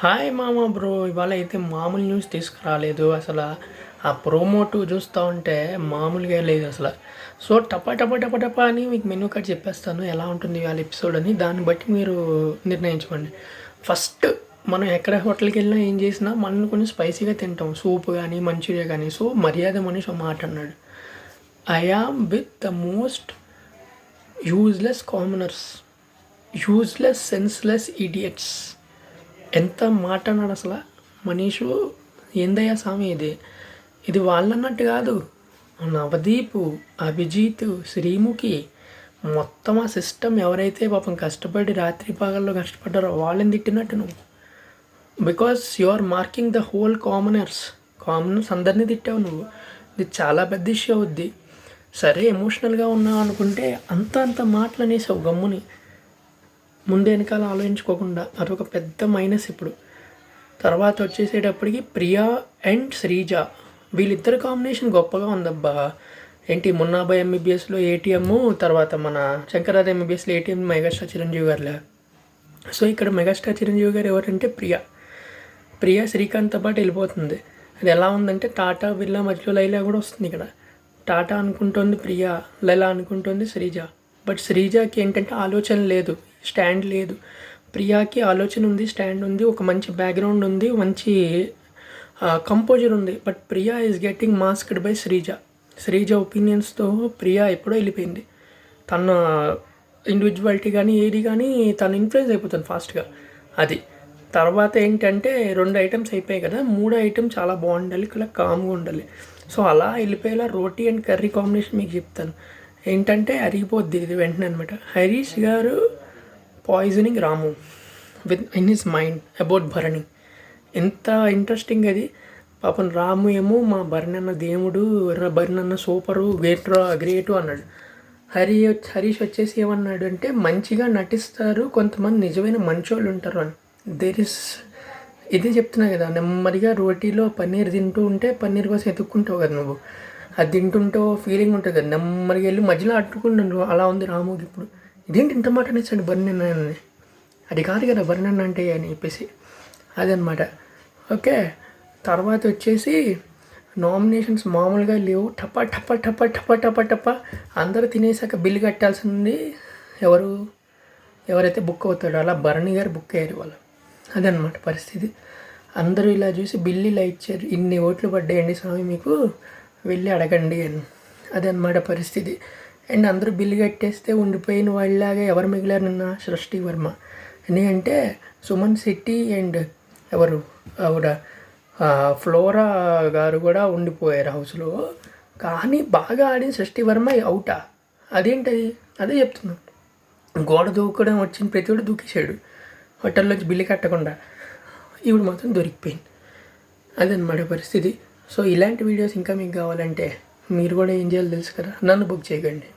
Hi మామ bro ఇవాళ అయితే మామూలు న్యూస్ తీసుకురాలేదు. అసలు ఆ ప్రోమో టూ చూస్తూ ఉంటే మామూలుగా లేదు అసలు. సో టపా టపా టపా టపా అని మీకు మెనూ కార్డ్ చెప్పేస్తాను. ఎలా ఉంటుంది వాళ్ళ ఎపిసోడ్ అని. దాన్ని బట్టి మీరు నిర్ణయించుకోండి. ఫస్ట్ మనం ఎక్కడ హోటల్కి వెళ్ళినా ఏం చేసినా మనం కొంచెం స్పైసీగా తింటాం. సూప్ కానీ మంచూరియా కానీ సో మర్యాద మనిషి మాట అన్నాడు. I am with the most useless commoners useless senseless idiots ఎంత మాట అన్నాడు అసలు? మనీషు ఏందయ్యా స్వామి ఇది? ఇది వాళ్ళన్నట్టు కాదు. నవదీపు అభిజిత్ శ్రీముఖి మొత్తం ఆ సిస్టమ్ ఎవరైతే పాపం కష్టపడి రాత్రి పగల్లో కష్టపడ్డారో వాళ్ళని తిట్టినట్టు నువ్వు. Because you are marking the whole commoners commoners అందరినీ తిట్టావు నువ్వు. ఇది చాలా పెద్ద ఇష్యూ అవుద్ది. సరే ఎమోషనల్గా ఉన్నావు అనుకుంటే అంత అంత మాటలు అనేసావు గమ్ముని. ముందు వెనకాల ఆలోచించుకోకుండా అదొక పెద్ద మైనస్ ఇప్పుడు. తర్వాత వచ్చేసేటప్పటికి ప్రియా అండ్ శ్రీజ. వీళ్ళిద్దరు కాంబినేషన్ గొప్పగా ఉందబ్బా. ఏంటి మున్నాబాయ్ ఎంబీబీఎస్లో ఏటీఎం తర్వాత మన శంకరాద ఎంబీబీఎస్లో ఏటీఎం మెగాస్టార్ చిరంజీవి గారులే? సో ఇక్కడ మెగాస్టార్ చిరంజీవి గారు ఎవరంటే ప్రియా. ప్రియా శ్రీకాంత్తో పాటు వెళ్ళిపోతుంది. అది ఎలా ఉందంటే టాటా బిర్లా మధ్యలో లైలా కూడా వస్తుంది ఇక్కడ. టాటా అనుకుంటుంది ప్రియా లైలా అనుకుంటుంది శ్రీజ. బట్ శ్రీజకి ఏంటంటే ఆలోచన లేదు. స్టాండ్ లేదు. ప్రియాకి ఆలోచన ఉంది స్టాండ్ ఉంది ఒక మంచి బ్యాక్గ్రౌండ్ ఉంది మంచి కంపోజర్ ఉంది. But Priya is getting masked by Sreeja Sreeja ఒపీనియన్స్తో Priya ఎప్పుడో వెళ్ళిపోయింది. తన ఇండివిజువాలిటీ కానీ ఏది కానీ తను ఇన్ఫ్లుయెన్స్ అయిపోతుంది ఫాస్ట్గా అది. తర్వాత ఏంటంటే రెండు ఐటమ్స్ అయిపోయాయి కదా మూడు ఐటమ్ చాలా బాగుండాలి ఇలా కామ్గా ఉండాలి. సో అలా వెళ్ళిపోయేలా రోటీ అండ్ కర్రీ కాంబినేషన్ మీకు చెప్తాను. ఏంటంటే అరిగిపోద్ది ఇది వెంటనే అనమాట Harish garu poisoning Ramu with in his mind about Bharani ఎంత ఇంట్రెస్టింగ్ అది. పాపం రాము ఏమో మా భరణి అన్న దేవుడు భరణి అన్న సూపరు గ్రేట్రా గ్రేటు అన్నాడు. హరి హరీష్ వచ్చేసి ఏమన్నాడు అంటే మంచిగా నటిస్తారు కొంతమంది నిజమైన మంచోళ్ళు ఉంటారు అని. దేర్ ఇస్ ఇదే చెప్తున్నా కదా నెమ్మదిగా రోటీలో పన్నీర్ తింటూ ఉంటే పన్నీర్ కోసం ఎతుక్కుంటావు కదా నువ్వు. అది తింటుంటో ఫీలింగ్ ఉంటుంది కదా నెమ్మదిగా వెళ్ళి మధ్యలో అట్టుకుంటు అలా ఉంది రాముకి ఇప్పుడు. ఇదేంటి ఇంత మాట అనేసండి బర్ణన్ అని అది కాదు కదా బర్ణన్ అంటే అని చెప్పేసి. అదనమాట ఓకే తర్వాత వచ్చేసి నామినేషన్స్ మామూలుగా లేవు. టప టప టప టప టప టప. అందరూ తినేసాక బిల్లు కట్టాల్సింది ఎవరు? ఎవరైతే బుక్ అవుతాడో అలా భరణి గారు బుక్ అయ్యారు వాళ్ళు అదనమాట పరిస్థితి. అందరూ ఇలా చూసి బిల్లు ఇలా ఇచ్చారు. ఇన్ని ఓట్లు పడ్డాయండి స్వామి మీకు వెళ్ళి అడగండి అని. అదనమాట పరిస్థితి. అండ్ అందరూ బిల్లు కట్టేస్తే ఉండిపోయిన వాళ్ళలాగా ఎవరు మిగిలారు నిన్న సృష్టి వర్మ. ఎందుకంటే సుమన్ శెట్టి అండ్ ఎవరు ఆవిడ ఫ్లోరా గారు కూడా ఉండిపోయారు హౌస్లో. కానీ బాగా ఆడిన సృష్టి వర్మ అవుటా అదేంటది? అదే చెప్తున్నా. గోడ దూకడం వచ్చిన ప్రతి ఒడు దూకేశాడు. హోటల్లోంచి బిల్లు కట్టకుండా. ఇప్పుడు మాత్రం దొరికిపోయింది. అదనమాట పరిస్థితి. సో ఇలాంటి వీడియోస్ ఇంకా మీకు కావాలంటే మీరు కూడా ఏం చేయాలో తెలుసు కదా. నన్ను బుక్ చేయకండి.